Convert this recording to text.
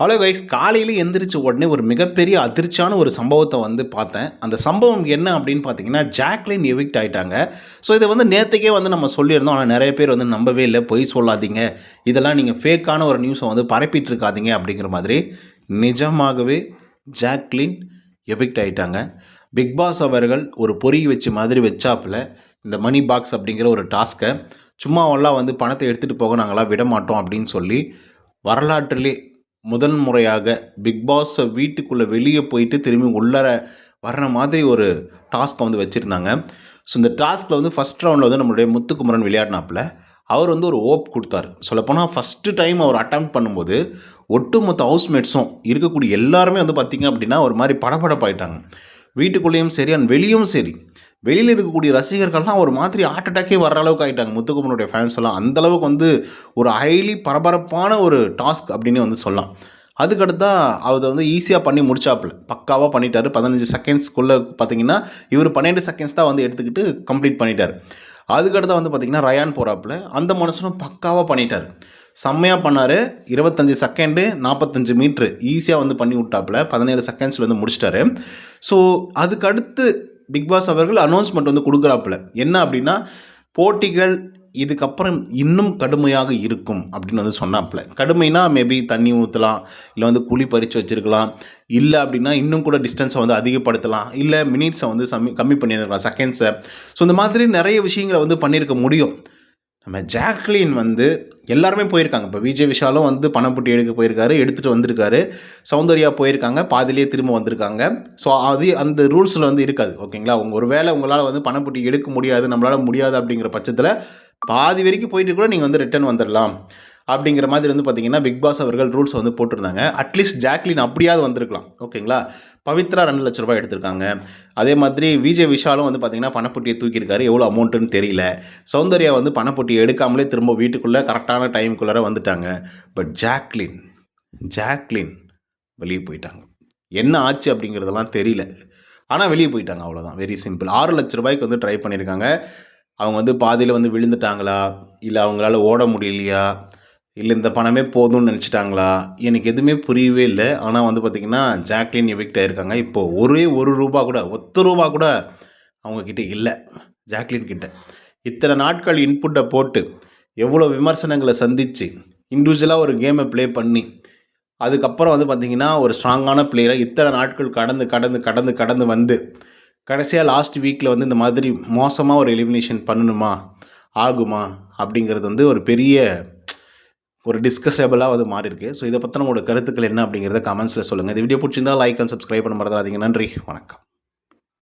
Hello guys காலையில் எந்திரிச்ச உடனே ஒரு மிகப்பெரிய அதிர்ச்சியான ஒரு சம்பவத்தை வந்து பார்த்தேன். அந்த சம்பவம் என்ன அப்படின்னு பார்த்தீங்கன்னா ஜாக்லின் எவிக்ட் ஆயிட்டாங்க. ஸோ இதை வந்து நேற்றுக்கே வந்து நம்ம சொல்லியிருந்தோம். ஆனால் நிறைய பேர் வந்து நம்பவே இல்லை. பொய் சொல்லாதீங்க. இதெல்லாம் நீங்கள் ஃபேக்கான ஒரு நியூஸை வந்து பரப்பிட்டு இருக்காதீங்க அப்படிங்கிற மாதிரி நிஜமாகவே ஜாக்லின் எவிக்ட் ஆகிட்டாங்க பிக் பாஸ் அவர்கள் ஒரு பொறி வச்சு மாதிரி வச்சாப்புல இந்த மணி பாக்ஸ் அப்படிங்கிற ஒரு டாஸ்க்கை சும்மாவெல்லாம் வந்து பணத்தை எடுத்துகிட்டு போக நாங்களாம் விட மாட்டோம் அப்படின்னு சொல்லி வரலாற்றிலே முதன் முறையாக பிக் பாஸை வீட்டுக்குள்ளே வெளியே போயிட்டு திரும்பி உள்ளர வர்ற மாதிரி ஒரு டாஸ்க்கை வந்து வச்சுருந்தாங்க. ஸோ இந்த டாஸ்கில் வந்து ஃபஸ்ட் ரவுண்டில் வந்து நம்மளுடைய முத்துக்குமரன் விளையாடினாப்புல அவர் வந்து ஒரு ஓப் கொடுத்தாரு. சொல்லப்போனால் ஃபஸ்ட்டு டைம் அவர் அட்டம் பண்ணும்போது ஒட்டுமொத்த ஹவுஸ்மேட்ஸும் இருக்கக்கூடிய எல்லாருமே வந்து பார்த்திங்க அப்படின்னா ஒரு மாதிரி படபடப்பாயிட்டாங்க. வீட்டுக்குள்ளேயும் சரி அண்ட் வெளியும் சரி. வெளியில் இருக்கக்கூடிய ரசிகர்கள்லாம் ஒரு மாதிரி ஹார்ட் அட்டாக்கே வர அளவுக்கு ஆகிட்டாங்க முத்துக்குமனுடைய ஃபேன்ஸ் எல்லாம். அந்தளவுக்கு வந்து ஒரு ஹைலி பரபரப்பான ஒரு டாஸ்க் அப்படின்னு வந்து சொல்லலாம். அதுக்கடுத்தா அவர் வந்து ஈஸியாக பண்ணி முடிச்சாப்புல. பக்காவாக பண்ணிட்டார். பதினஞ்சு செகண்ட்ஸ்க்குள்ளே பார்த்தீங்கன்னா இவர் பன்னெண்டு செகண்ட்ஸ் தான் வந்து எடுத்துக்கிட்டு கம்ப்ளீட் பண்ணிட்டார். அதுக்கடுத்து வந்து பார்த்திங்கன்னா ரயான் போகிறாப்புல அந்த மனுஷனும் பக்காவாக பண்ணிட்டார். செம்மையாக பண்ணார். இருபத்தஞ்சி செகண்டு நாற்பத்தஞ்சு மீட்ரு ஈஸியாக வந்து பண்ணி விட்டாப்புல. பதினேழு செகண்ட்ஸில் வந்து முடிச்சிட்டாரு. ஸோ அதுக்கடுத்து பிக் பாஸ் அவர்கள் அனௌன்ஸ்மெண்ட் வந்து கொடுக்குறாப்புல. என்ன அப்படின்னா போட்டிகள் இதுக்கப்புறம் இன்னும் கடுமையாக இருக்கும் அப்படின்னு வந்து சொன்னாப்புல. கடுமைனா மேபி தண்ணி ஊற்றலாம் இல்லை வந்து குழி பறித்து வச்சுருக்கலாம் இல்லை அப்படின்னா இன்னும் கூட டிஸ்டன்ஸை வந்து அதிகப்படுத்தலாம் இல்லை மினிட்ஸை வந்து சம்மி கம்மி பண்ணியிருக்கலாம் செகண்ட்ஸை ஸோ இந்த மாதிரி நிறைய விஷயங்களை வந்து பண்ணியிருக்க முடியும். நம்ம ஜாக்லின் வந்து எல்லாருமே போயிருக்காங்க. இப்போ விஜய் விஷாலும் வந்து பணம் புட்டி எடுக்க போயிருக்காரு எடுத்துகிட்டு வந்திருக்காரு. சௌந்தர்யா போயிருக்காங்க பாதிலேயே திரும்ப வந்திருக்காங்க. ஸோ அது அந்த ரூல்ஸில் வந்து இருக்காது ஓகேங்களா? உங்கள் ஒரு வேளை உங்களால் வந்து பணப்புட்டி எடுக்க முடியாது நம்மளால் முடியாது அப்படிங்கிற பட்சத்தில் பாதி வரைக்கும் போயிட்டு கூட நீங்கள் வந்து ரிட்டர்ன் வந்துடலாம் அப்படிங்கிற மாதிரி வந்து பார்த்தீங்கன்னா பிக் பாஸ் அவர்கள் ரூல்ஸ் வந்து போட்டிருந்தாங்க. அட்லீஸ்ட் ஜாக்லின் அப்படியாவது வந்திருக்கலாம் ஓகேங்களா? பவித்ரா ரெண்டு லட்ச ரூபாய் எடுத்திருக்காங்க. அதே மாதிரி விஜய் விஷாலும் வந்து பார்த்திங்கன்னா பணப்பொட்டியை தூக்கியிருக்காரு. எவ்வளோ அமௌண்ட்டுன்னு தெரியல. சௌந்தர்யா வந்து பணப்பொட்டியை எடுக்காமலே திரும்ப வீட்டுக்குள்ளே கரெக்டான டைமுக்குள்ளார வந்துட்டாங்க. பட் ஜாக்லின் ஜாக்லின் வெளியே போயிட்டாங்க. என்ன ஆச்சு அப்படிங்கிறதெல்லாம் தெரியல. ஆனால் வெளியே போயிட்டாங்க அவ்வளோதான் வெரி சிம்பிள் ஆறு லட்ச ரூபாய்க்கு வந்து ட்ரை பண்ணியிருக்காங்க. அவங்க வந்து பாதியில் வந்து விழுந்துட்டாங்களா? இல்லை அவங்களால ஓட முடியலையா? இல்லை இந்த பணமே போதும்னு நினச்சிட்டாங்களா? எனக்கு எதுவுமே புரியவே இல்லை. ஆனால் வந்து பார்த்திங்கன்னா ஜாக்லின் எவிக்ட் ஆகிருக்காங்க இப்போது ஒரே ஒரு ரூபா கூட ஒத்த ரூபா கூட அவங்கக்கிட்ட இல்லை ஜாக்லின் கிட்ட. இத்தனை நாட்கள் இன்புட்டை போட்டு எவ்வளோ விமர்சனங்களை சந்தித்து இண்டிவிஜுவலாக ஒரு கேமை ப்ளே பண்ணி அதுக்கப்புறம் வந்து பார்த்திங்கன்னா ஒரு ஸ்ட்ராங்கான பிளேயராக இத்தனை நாட்கள் கடந்து கடந்து கடந்து கடந்து வந்து கடைசியாக லாஸ்ட் வீக்கில் வந்து இந்த மாதிரி மோசமாக ஒரு எலிமினேஷன் பண்ணணுமா ஆகுமா அப்படிங்கிறது வந்து ஒரு பெரிய ஒரு டிஸ்கஸபிளாக அது மாறி இருக்குது ஸோ இதை பற்றின உங்களோட கருத்துக்கள் என்ன அப்படிங்கிறத கமெண்ட்ஸில் சொல்லுங்கள் இந்த வீடியோ பிடிச்சிருந்தால் லைக் அண்ட் சப்ஸ்கிரைப் பண்ண மறந்துடாதீங்க. நன்றி. வணக்கம்.